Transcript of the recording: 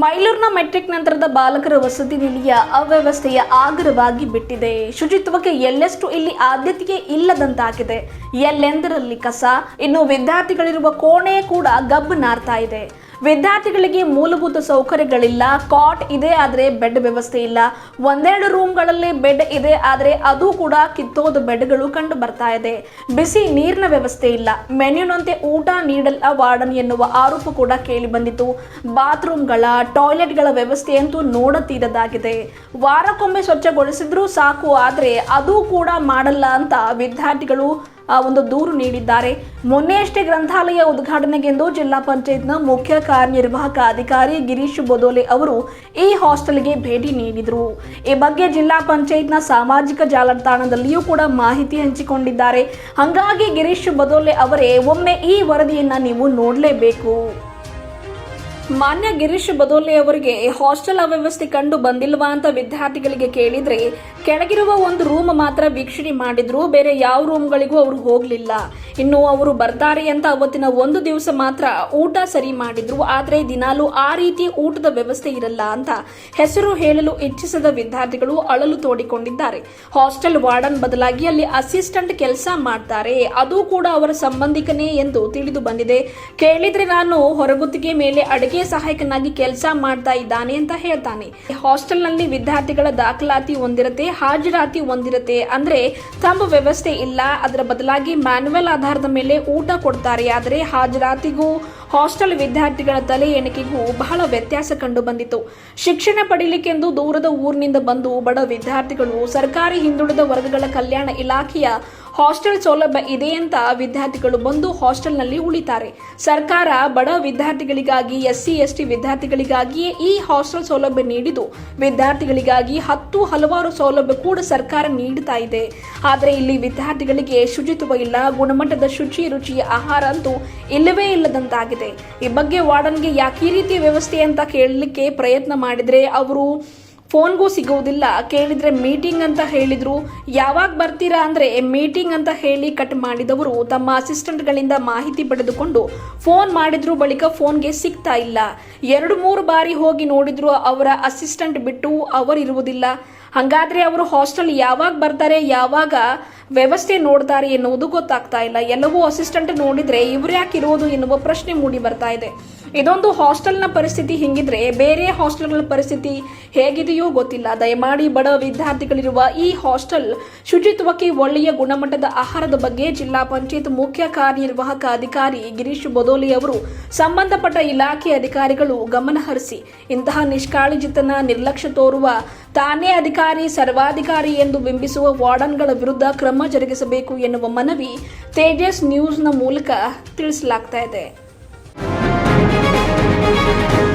ಮೈಲೂರಿನ metric ನಂತರದ ಬಾಲಕರ ವಸತಿ ನಿಲಯ ಅವ್ಯವಸ್ಥೆಯ ಆಗರವಾಗಿ ಬಿಟ್ಟಿದೆ. ಶುಚಿತ್ವಕ್ಕೆ ಎಲ್ಲೆಷ್ಟು ಇಲ್ಲಿ ಆದ್ಯತೆಯೇ ಇಲ್ಲದಂತಾಗಿದೆ. ಎಲ್ಲೆಂದರಲ್ಲಿ ಕಸ? ಇನ್ನು ವಿದ್ಯಾರ್ಥಿಗಳಿರುವ ಕೋಣೆ ಕೂಡ ಗಬ್ಬು ನಾರ್ತಾ ಇದೆ. ವಿದ್ಯಾರ್ಥಿಗಳಿಗೆ ಮೂಲಭೂತ ಸೌಕರ್ಯಗಳಿಲ್ಲ ಕಾಟ್ ಇದೆ ಆದರೆ ಬೆಡ್ ವ್ಯವಸ್ಥೆ ಇಲ್ಲ. ಒಂದೆರಡು ರೂಮ್ಗಳಲ್ಲಿ ಬೆಡ್ ಇದೆ ಆದರೆ ಅದು ಕೂಡ ಕಿತ್ತೋದ ಬೆಡ್ಗಳು ಕಂಡು ಬರ್ತಾ ಇದೆ. ಬಿಸಿ ನೀರಿನ ವ್ಯವಸ್ಥೆ ಇಲ್ಲ. ಮೆನ್ಯೂನಂತೆ ಊಟ ನೀಡಲ್ಲ ವಾರ್ಡನ್ ಎನ್ನುವ ಆರೋಪ ಕೂಡ ಕೇಳಿ ಬಂದಿತು ಬಾತ್ರೂಮ್ಗಳ, ಟಾಯ್ಲೆಟ್ಗಳ ವ್ಯವಸ್ಥೆಯಂತೂ ನೋಡತೀರದಾಗಿದೆ ವಾರಕ್ಕೊಮ್ಮೆ ಸ್ವಚ್ಛಗೊಳಿಸಿದ್ರೂ ಸಾಕು, ಆದರೆ ಅದು ಕೂಡ ಮಾಡಲ್ಲ ಅಂತ ವಿದ್ಯಾರ್ಥಿಗಳು ಒಂದು ದೂರು ನೀಡಿದ್ದಾರೆ. ಮೊನ್ನೆಯಷ್ಟೇ ಗ್ರಂಥಾಲಯ ಉದ್ಘಾಟನೆಗೆಂದು ಜಿಲ್ಲಾ ಪಂಚಾಯತ್ನ ಮುಖ್ಯ ಕಾರ್ಯನಿರ್ವಾಹಕ ಅಧಿಕಾರಿ ಗಿರೀಶ್ ಬೊದೋಲೆ ಅವರು ಈ ಹಾಸ್ಟೆಲ್ಗೆ ಭೇಟಿ ನೀಡಿದರು. ಈ ಬಗ್ಗೆ ಜಿಲ್ಲಾ ಪಂಚಾಯತ್ನ ಸಾಮಾಜಿಕ ಜಾಲತಾಣದಲ್ಲಿಯೂ ಕೂಡ ಮಾಹಿತಿ ಹಂಚಿಕೊಂಡಿದ್ದಾರೆ. ಹಾಗಾಗಿ ಗಿರೀಶ್ ಬದೋಲೆ ಅವರೇ, ಒಮ್ಮೆ ಈ ವರದಿಯನ್ನು ನೀವು ನೋಡಲೇಬೇಕು. ಮಾನ್ಯ ಗಿರೀಶ್ ಬದೋಲೆ ಅವರಿಗೆ ಹಾಸ್ಟೆಲ್ ಅವ್ಯವಸ್ಥೆ ಕಂಡು ಬಂದಿಲ್ವಾ ಅಂತ ವಿದ್ಯಾರ್ಥಿಗಳಿಗೆ ಕೇಳಿದ್ರೆ ಕೆಳಗಿರುವ ಒಂದು ರೂಮ್ ಮಾತ್ರ ವೀಕ್ಷಣೆ ಮಾಡಿದ್ರು, ಬೇರೆ ಯಾವ ರೂಮ್ಗಳಿಗೂ ಅವರು ಹೋಗಲಿಲ್ಲ. ಇನ್ನು ಅವರು ಬರ್ತಾರೆ ಅಂತ ಅವತ್ತಿನ ಒಂದು ದಿವಸ ಮಾತ್ರ ಊಟ ಸರಿ ಮಾಡಿದ್ರು, ಆದರೆ ದಿನಾಲೂ ಆ ರೀತಿ ಊಟದ ವ್ಯವಸ್ಥೆ ಇರಲ್ಲ ಅಂತ ಹೆಸರು ಹೇಳಲು ಇಚ್ಛಿಸದ ವಿದ್ಯಾರ್ಥಿಗಳು ಅಳಲು ತೋಡಿಕೊಂಡಿದ್ದಾರೆ. ಹಾಸ್ಟೆಲ್ ವಾರ್ಡನ್ ಬದಲಾಗಿ ಅಲ್ಲಿ ಅಸಿಸ್ಟೆಂಟ್ ಕೆಲಸ ಮಾಡ್ತಾರೆ, ಅದು ಕೂಡ ಅವರ ಸಂಬಂಧಿಕನೇ ಎಂದು ತಿಳಿದು ಬಂದಿದೆ. ಕೇಳಿದ್ರೆ ನಾನು ಹೊರಗುತ್ತಿಗೆ ಮೇಲೆ ಅಡುಗೆ ಸಹಾಯಕನಾಗಿ ಕೆಲಸ ಮಾಡ್ತಾ ಇದ್ದಾನೆ ಅಂತ ಹೇಳ್ತಾನೆ. ಹಾಸ್ಟೆಲ್ನಲ್ಲಿ ವಿದ್ಯಾರ್ಥಿಗಳ ದಾಖಲಾತಿ ಒಂದಿರತ್ತೆ ಹಾಜರಾತಿ ಒಂದಿರತ್ತೆ ಅಂದ್ರೆ ತಂಬ ವ್ಯವಸ್ಥೆ ಇಲ್ಲ, ಅದರ ಬದಲಾಗಿ ಮ್ಯಾನುವಲ್ ಆಧಾರದ ಮೇಲೆ ಊಟ ಕೊಡ್ತಾರೆ. ಆದರೆ ಹಾಜರಾತಿಗೂ, ಹಾಸ್ಟೆಲ್ ವಿದ್ಯಾರ್ಥಿಗಳ ತಲೆ ಎಣಿಕೆಗೂ ಬಹಳ ವ್ಯತ್ಯಾಸ ಕಂಡು ಬಂದಿತು ಶಿಕ್ಷಣ ಪಡೀಲಿಕ್ಕೆಂದು ದೂರದ ಊರಿನಿಂದ ಬಂದು ಬಡ ವಿದ್ಯಾರ್ಥಿಗಳು ಸರ್ಕಾರಿ ಹಿಂದುಳಿದ ವರ್ಗಗಳ ಕಲ್ಯಾಣ ಇಲಾಖೆಯ ಹಾಸ್ಟೆಲ್ ಸೌಲಭ್ಯ ಇದೆ ಅಂತ ವಿದ್ಯಾರ್ಥಿಗಳು ಬಂದು ಹಾಸ್ಟೆಲ್ನಲ್ಲಿ ಉಳಿತಾರೆ. ಸರ್ಕಾರ ಬಡ ವಿದ್ಯಾರ್ಥಿಗಳಿಗಾಗಿ ಎಸ್ ಸಿ ಎಸ್ ಟಿ ವಿದ್ಯಾರ್ಥಿಗಳಿಗಾಗಿಯೇ ಈ ಹಾಸ್ಟೆಲ್ ಸೌಲಭ್ಯ ನೀಡಿದ್ದು. ವಿದ್ಯಾರ್ಥಿಗಳಿಗಾಗಿ ಹತ್ತು ಹಲವಾರು ಸೌಲಭ್ಯ ಕೂಡ ಸರ್ಕಾರ ನೀಡುತ್ತಾ ಇದೆ. ಆದರೆ ಇಲ್ಲಿ ವಿದ್ಯಾರ್ಥಿಗಳಿಗೆ ಶುಚಿತ್ವ ಇಲ್ಲ, ಗುಣಮಟ್ಟದ ಶುಚಿ ರುಚಿಯ ಆಹಾರ ಅಂತೂ ಇಲ್ಲವೇ ಇಲ್ಲದಂತಾಗಿದೆ. ಈ ಬಗ್ಗೆ ವಾರ್ಡನ್ಗೆ ಯಾಕೆ ಈ ರೀತಿ ವ್ಯವಸ್ಥೆ ಅಂತ ಕೇಳಲಿಕ್ಕೆ ಪ್ರಯತ್ನ ಮಾಡಿದರೆ ಅವರು ಫೋನ್ಗೂ ಸಿಗುವುದಿಲ್ಲ. ಕೇಳಿದ್ರೆ ಮೀಟಿಂಗ್ ಅಂತ ಹೇಳಿದ್ರು. ಯಾವಾಗ ಬರ್ತೀರಾ ಅಂದ್ರೆ ಮೀಟಿಂಗ್ ಅಂತ ಹೇಳಿ ಕಟ್ ಮಾಡಿದವರು ತಮ್ಮ ಅಸಿಸ್ಟೆಂಟ್ಗಳಿಂದ ಮಾಹಿತಿ ಪಡೆದುಕೊಂಡು ಫೋನ್ ಮಾಡಿದ್ರು ಬಳಿಕ ಫೋನ್ಗೆ ಸಿಗ್ತಾ ಇಲ್ಲ. ಎರಡು ಮೂರು ಬಾರಿ ಹೋಗಿ ನೋಡಿದ್ರು ಅವರ ಅಸಿಸ್ಟೆಂಟ್ ಬಿಟ್ಟು ಅವರಿರುವುದಿಲ್ಲ ಹಂಗಾದ್ರೆ ಅವರು ಹಾಸ್ಟೆಲ್ ಯಾವಾಗ ಬರ್ತಾರೆ, ಯಾವಾಗ ವ್ಯವಸ್ಥೆ ನೋಡ್ತಾರೆ ಎನ್ನುವುದು ಗೊತ್ತಾಗ್ತಾ ಇಲ್ಲ. ಎಲ್ಲವೂ ಅಸಿಸ್ಟೆಂಟ್ ನೋಡಿದ್ರೆ ಇವ್ರು ಯಾಕೆ ಇರೋದು ಎನ್ನುವ ಪ್ರಶ್ನೆ ಮೂಡಿ ಬರ್ತಾ ಇದೆ. ಇದೊಂದು ಹಾಸ್ಟೆಲ್ನ ಪರಿಸ್ಥಿತಿ ಹಿಂಗಿದ್ರೆ ಬೇರೆ ಹಾಸ್ಟೆಲ್ಗಳ ಪರಿಸ್ಥಿತಿ ಹೇಗಿದೆಯೋ ಗೊತ್ತಿಲ್ಲ. ದಯಮಾಡಿ ಬಡ ವಿದ್ಯಾರ್ಥಿಗಳಿರುವ ಈ ಹಾಸ್ಟೆಲ್ ಶುಚಿತ್ವಕ್ಕೆ ಒಳ್ಳೆಯ ಗುಣಮಟ್ಟದ ಆಹಾರದ ಬಗ್ಗೆ ಜಿಲ್ಲಾ ಪಂಚಾಯತ್ ಮುಖ್ಯ ಕಾರ್ಯನಿರ್ವಾಹಕ ಅಧಿಕಾರಿ ಗಿರೀಶ್ ಬೊದೋಲಿ ಅವರು ಸಂಬಂಧಪಟ್ಟ ಇಲಾಖೆ ಅಧಿಕಾರಿಗಳು ಗಮನಹರಿಸಿ ಇಂತಹ ನಿಷ್ಕಾಳಜಿತನ ನಿರ್ಲಕ್ಷ್ಯ ತೋರುವ ತಾನೇ ಅಧಿಕಾರಿ, ಸರ್ವಾಧಿಕಾರಿ ಎಂದು ಬಿಂಬಿಸುವ ವಾರ್ಡನ್ಗಳ ವಿರುದ್ಧ ಕ್ರಮ ಜರುಗಿಸಬೇಕು ಎನ್ನುವ ಮನವಿ ತೇಜಸ್ ನ್ಯೂಸ್ನ ಮೂಲಕ ತಿಳಿಸಲಾಗ್ತಾ ಇದೆ. Thank you.